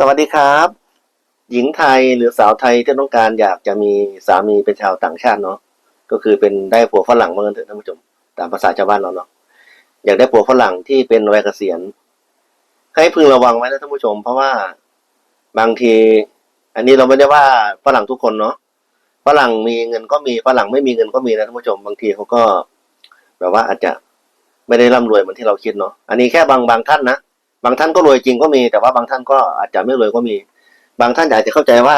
สวัสดีครับ หญิงไทยหรือสาวไทยที่ต้องการอยากจะมีสามีเป็นชาวต่างชาติเนาะก็คือเป็นได้ผัวฝรั่งเมือนกันเถอะท่านผู้ชมตามภาษาชาวบ้านเราเนาะอยากได้ผัวฝรั่งที่เป็นวัยเกษียณ ให้พึงระวังไว้นะท่านผู้ชม เพราะว่าบางที อันนี้เราไม่ได้ว่าฝรั่งทุกคนเนาะฝรั่งมีเงินก็มีฝรั่งไม่มีเงินก็มีนะท่านผู้ชม บางทีเขาก็แบบว่าอาจจะไม่ได้ร่ำรวยเหมือนที่เราคิดเนาะอันนี้แค่บางบางท่านนะ บางท่านก็รวยจริงก็มี แต่ว่าบางท่านก็อาจจะไม่รวยก็มี บางท่านอาจจะเข้าใจว่า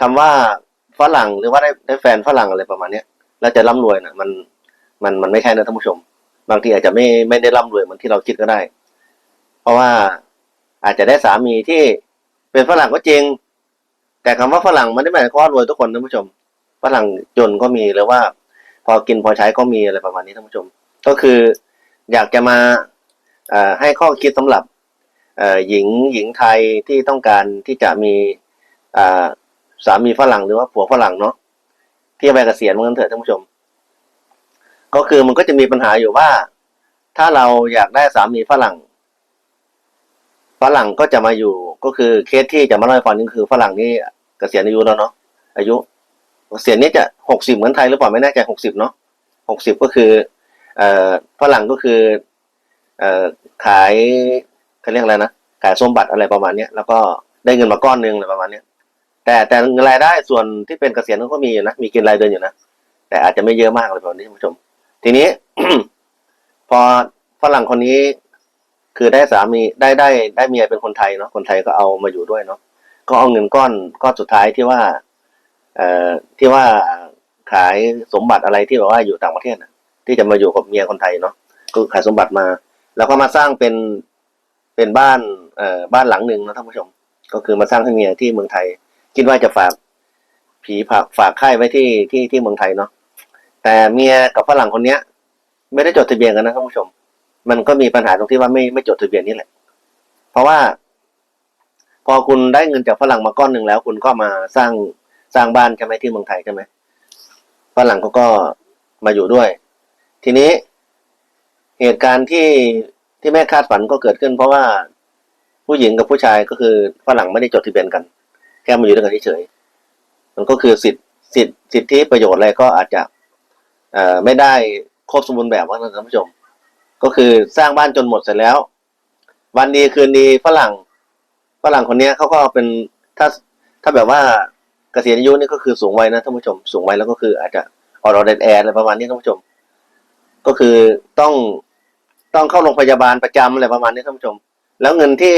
คำว่าฝรั่งหรือว่าได้ได้แฟนฝรั่งอะไรประมาณเนี้ยแล้วจะร่ำรวยนะมันมันมันไม่ใช่นะท่านผู้ชม บางทีอาจจะไม่ไม่ได้ร่ำรวยเหมือนที่เราคิดก็ได้ เพราะว่าอาจจะได้สามีที่เป็นฝรั่งก็จริง แต่คำว่าฝรั่งมันไม่ได้หมายความว่ารวยทุกคนท่านผู้ชม ฝรั่งจนก็มีหรือว่า พอกินพอใช้ก็มีอะไรประมาณนี้ท่านผู้ชม ก็คืออยากจะมาอ่อให้ข้อคิดสำหรับ หญิงหญิงไทยที่ต้องการที่จะมีสามีฝรั่งหรือว่าผัวฝรั่งเนาะที่ไปเกษียณเหมือนกันเถอะท่านผู้ชม ก็คือมันก็จะมีปัญหาอยู่ว่า ถ้าเราอยากได้สามีฝรั่งฝรั่งก็จะมาอยู่ก็คือเคสที่จะมาเล่าให้ฟังนี่คือฝรั่งนี่เกษียณอายุแล้วเนาะอายุเกษียณนี่จะหกสิบเหมือนไทยหรือเปล่าไม่แน่ใจหกสิบเนาะหกสิบก็คือ เอ่อฝรั่งก็คือ เอ่อขาย เขาเรียกอะไรนะขายสมบัติอะไรประมาณเนี้ยแล้วก็ได้เงินมาก้อนหนึ่งอะไรประมาณเนี้ยแต่แต่เงินรายได้ส่วนที่เป็นเกษียณเขาก็มีอยู่นะมีกินรายเดือนอยู่นะแต่อาจจะไม่เยอะมากเลยประมาณนี้ท่านผู้ชม ทีนี้ พอฝรั่งคนนี้คือได้สามีได้ได้ได้เมียเป็นคนไทยเนาะคนไทยก็เอามาอยู่ด้วยเนาะก็เอาเงินก้อนก้อนสุดท้ายที่ว่า เอ่อที่ว่าขายสมบัติอะไรที่แบบว่าอยู่ต่างประเทศนะที่จะมาอยู่กับเมียคนไทยเนาะก็ขายสมบัติมา แล้วก็มาสร้างเป็น เป็นบ้านเอ่อบ้านหลังหนึ่งนะท่านผู้ชม ก็คือมาสร้างให้เมียที่เมืองไทย คิดว่าจะฝากผีฝากฝากค่ายไว้ที่ที่ที่เมืองไทยเนาะแต่เมียกับฝรั่งคนเนี้ย ไม่ได้จดทะเบียนกันนะท่านผู้ชม มันก็มีปัญหาตรงที่ว่าไม่ไม่จดทะเบียนนี่แหละ เพราะว่า พอคุณได้เงินจากฝรั่งมาก้อนหนึ่งแล้ว คุณก็มาสร้างสร้างบ้านใช่ไหมที่เมืองไทยใช่ไหมฝรั่งเขาก็มาอยู่ด้วย ทีนี้เหตุการณ์ที่ ที่แม่คาดฝันก็เกิดขึ้น เพราะว่าผู้หญิงกับผู้ชายก็คือฝรั่งไม่ได้จดทะเบียนกัน แค่มาอยู่ด้วยกันเฉยมันก็คือสิทธิสิทธิสิทธิประโยชน์อะไรก็อาจจะเอ่อไม่ได้ครบสมบูรณ์แบบว่าท่านผู้ชม ก็คือสร้างบ้านจนหมดเสร็จแล้ว วันดีคืนดีฝรั่งฝรั่งคนนี้เขาก็เป็นถ้าถ้าแบบว่าเกษียณอายุนี่ก็คือสูงวัยนะท่านผู้ชม สูงวัยแล้วก็คืออาจจะออดอแดดแอร์อะไรประมาณนี้ท่านผู้ชม ก็คือต้อง ต้องเข้าโรงพยาบาลประจำอะไรประมาณนี้ท่านผู้ชม แล้วเงินที่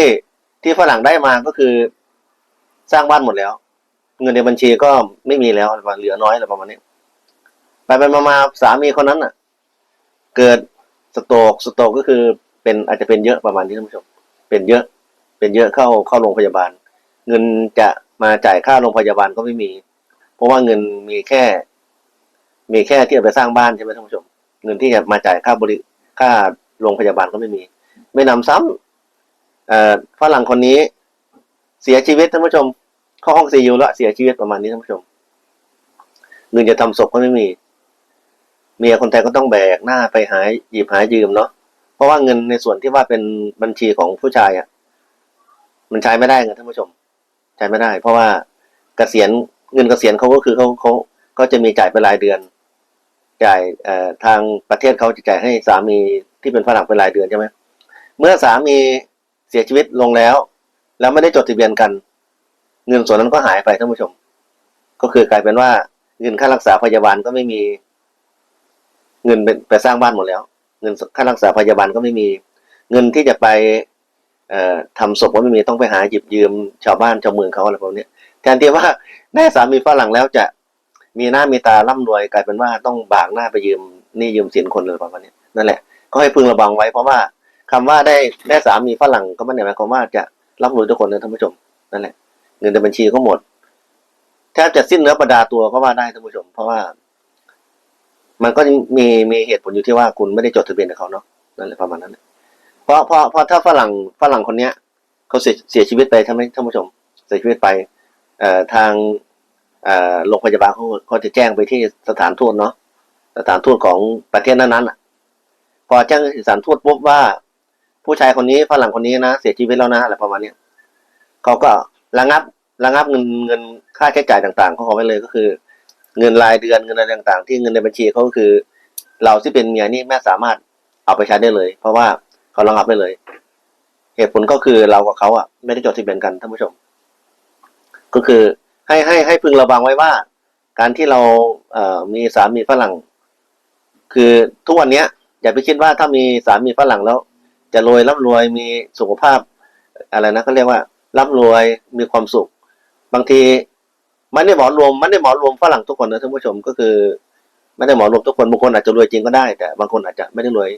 ที่ฝรั่งได้มาก็คือสร้างบ้านหมดแล้ว เงินในบัญชีก็ไม่มีแล้วเหลือน้อยอะไรประมาณนี้ ไปไปมามาสามีคนนั้นน่ะ เกิดสโตกสโตกก็คือเป็นอาจจะเป็นเยอะประมาณนี้ท่านผู้ชม เป็นเยอะ เป็นเยอะเข้าเข้าโรงพยาบาล เงินจะมาจ่ายค่าโรงพยาบาลก็ไม่มี เพราะว่าเงินมีแค่ มีแค่ที่เอาไปสร้างบ้านใช่ไหมท่านผู้ชม เงินที่จะมาจ่ายค่าบริค่า โรงพยาบาลก็ไม่มี ไม่นำซ้ำเอ่อฝรั่งคนนี้ เสียชีวิตท่านผู้ชม เข้าห้องซียูแล้วเสียชีวิตประมาณนี้ท่านผู้ชมเงินจะทำศพก็ไม่มี เมียคนไทยก็ต้องแบกหน้าไปหายหยิบหายยืมเนาะเพราะว่าเงินในส่วนที่ว่าเป็นบัญชีของผู้ชายอะ มันใช้ไม่ได้เงินท่านผู้ชม ใช้ไม่ได้ เพราะว่าเกษียณเงินเกษียณเขาก็คือเขาเขาก็จะมีจ่ายเป็นรายเดือน จ่ายเอ่อทางประเทศเขาจะจ่ายให้สามี ที่เป็นฝรั่งเป็นรายเดือนใช่ไหมเมื่อสามีเสียชีวิตลงแล้ว แล้วไม่ได้จดทะเบียนกัน เงินส่วนนั้นก็หายไปท่านผู้ชม ก็คือกลายเป็นว่าเงินค่ารักษาพยาบาลก็ไม่มี เงินไปสร้างบ้านหมดแล้ว เงินค่ารักษาพยาบาลก็ไม่มี เงินที่จะไปเอ่อทำศพก็ไม่มีต้องไปหาหยิบยืมชาวบ้านชาวเมืองเขาอะไรพวกนี้แทนที่ว่าได้สามีฝรั่งแล้วจะมีหน้ามีตาร่ำรวยกลายเป็นว่าต้องบากหน้าไปยืมนี่ยืมสินคนเลยประมาณนี้นั่นแหละ ก็ให้พึงระวังไว้เพราะว่าคำว่าได้ได้สามีฝรั่งก็ไม่ได้หมายความว่าจะร่ำรวยทุกคนนะท่านผู้ชมนั่นแหละเงินในบัญชีก็หมดแทบจะสิ้นเนื้อประดาตัวก็ว่าได้ท่านผู้ชม เพราะว่า มันก็มีมีเหตุผลอยู่ที่ว่าคุณไม่ได้จดทะเบียนกับเขาเนาะนั่นแหละประมาณนั้นเพราะเพราะเพราะถ้าฝรั่งฝรั่งคนเนี้ยเขาเสียเสียชีวิตไปท่านไหมท่านผู้ชม เสียชีวิตไปเอ่อทางเอ่อโรงพยาบาลเขาเขาจะแจ้งไปที่สถานทูตเนาะสถานทูตของประเทศนั้นๆ่ะ พอแจ้งที่อสานทูตปุ๊บว่า ผู้ชายคนนี้ฝรั่งคนนี้นะเสียชีวิตแล้วนะอะไรประมาณเนี้ยเขาก็ระงับระงับเงินเงินค่าใช้จ่ายต่างๆของเขาไว้เลยก็คือ เงินรายเดือนเงินอะไรต่างๆ ที่เงินในบัญชีเขาก็คือ เราที่เป็นเมียนี่ไม่สามารถเอาไปใช้ได้เลย เพราะว่าเขาระงับไปเลย เหตุผลก็คือเรากับเขาอะไม่ได้จดทะเบียนกันท่านผู้ชม ก็คือให้ให้ให้พึงระวังไว้ว่า การที่เราเอ่อมีสามีฝรั่ง คือทุกวันเนี้ย อย่าไปคิดว่าถ้ามีสามีฝรั่งแล้ว จะรวยร่ำรวยมีสุขภาพ อะไรนะเขาเรียกว่าร่ำรวยมีความสุข บางทีมันได้หมอรวมมันได้หมอรวมฝรั่งทุกคนนะท่านผู้ชมก็คือไม่ได้หมอรวมทุกคนบางคนอาจจะรวยจริงก็ได้ แต่บางคนอาจจะไม่ได้รวย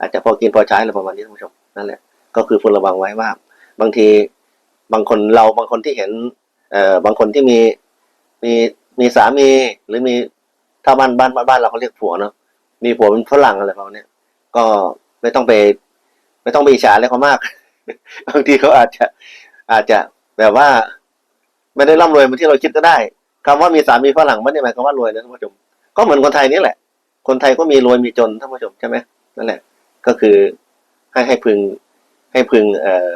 อาจจะพอกินพอใช้อะไรประมาณนี้ท่านผู้ชมนั่นแหละก็คือควรระวังไว้ว่า บางทีบางคนเราบางคนที่เห็นเอ่อบางคนที่มีมีมีสามีหรือมีถ้าบ้านบ้านบ้านบ้านเราเขาเรียกผัวเนาะ มีผัวเป็นฝรั่งอะไรประมาณนี้ก็ไม่ต้องไป ไม่ต้องไปอิจฉาอะไรเขามาก บางทีเขาอาจจะอาจจะแบบว่า ไม่ได้ร่ำรวยเหมือนที่เราคิดก็ได้คำว่ามีสามีฝรั่งไม่ได้หมายความว่ารวยนะท่านผู้ชมก็เหมือนคนไทยนี่แหละ คนไทยก็มีรวยมีจนท่านผู้ชมใช่ไหมนั่นแหละ ก็คือให้ให้พึงให้พึงเอ่อ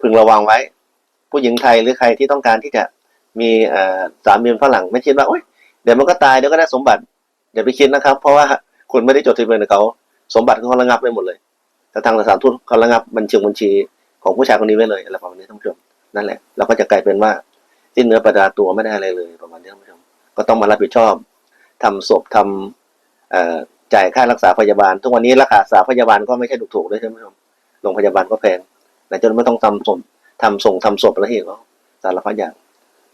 พึงระวังไว้ ผู้หญิงไทยหรือใครที่ต้องการที่จะมีเอ่อสามีฝรั่งไม่คิดว่าโอ๊ยเดี๋ยวมันก็ตายเดี๋ยวก็ได้สมบัติอย่าไปคิดนะครับ เพราะว่า คุณไม่ได้จดทะเบียนกับเขา สมบัติเขาระงับไปหมดเลยแต่ทางสถานทูตเขาระงับบัญชีบัญชีของผู้ชายคนนี้ไว้เลยอะไรประมาณนี้ท่านผู้ชมนั่นแหละเราก็จะกลายเป็นว่าสิ้นเนื้อประดาตัวไม่ได้อะไรเลยประมาณนี้ท่านผู้ชมก็ต้องมารับผิดชอบทำศพทำเอ่อจ่ายค่ารักษาพยาบาล ทุกวันนี้ราคารักษาพยาบาลก็ไม่ใช่ถูกๆด้วยท่านผู้ชมโรงพยาบาลก็แพงแต่จนไม่ต้องทำศพทำส่งทำศพอะไรอีกแล้วสารพัดอย่าง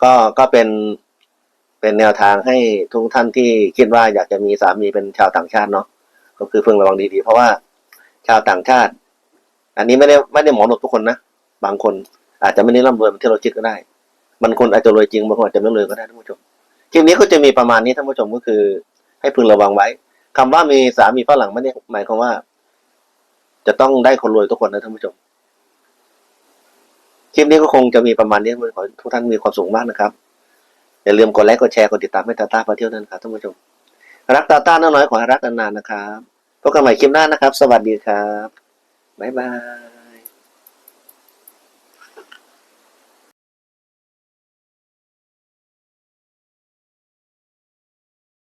ก็ก็เป็น เป็นแนวทางให้ทุกท่านที่คิดว่าอยากจะมีสามีเป็นชาวต่างชาติเนาะก็คือเพิ่งระวังดีๆ เพราะว่าชาวต่างชาติ อันนี้ไม่ได้ไม่ได้หมอหนกทุกคนนะบางคนอาจจะไม่ได้ร่ำรวยเหมือนที่เราคิดก็ได้บางคนอาจจะรวยจริงบางคนอาจจะไม่รวยก็ได้ท่านผู้ชมคลิปนี้ก็จะมีประมาณนี้ท่านผู้ชมก็คือ ให้พึงระวังไว้คำว่ามีสามีฝรั่งไม่ได้หมายความว่า จะต้องได้คนรวยทุกคนนะท่านผู้ชมคลิปนี้ก็คงจะมีประมาณนี้ขอทุกท่านมีความสุขมากนะครับ อย่าลืมกดไลค์กดแชร์กดติดตามให้ตาต้าพาเที่ยวนั่นครับท่านผู้ชม รักตาต้าน้อยๆขอให้รักนานๆนะครับพบกันใหม่คลิปหน้านะครับ สวัสดีครับบ๊ายบาย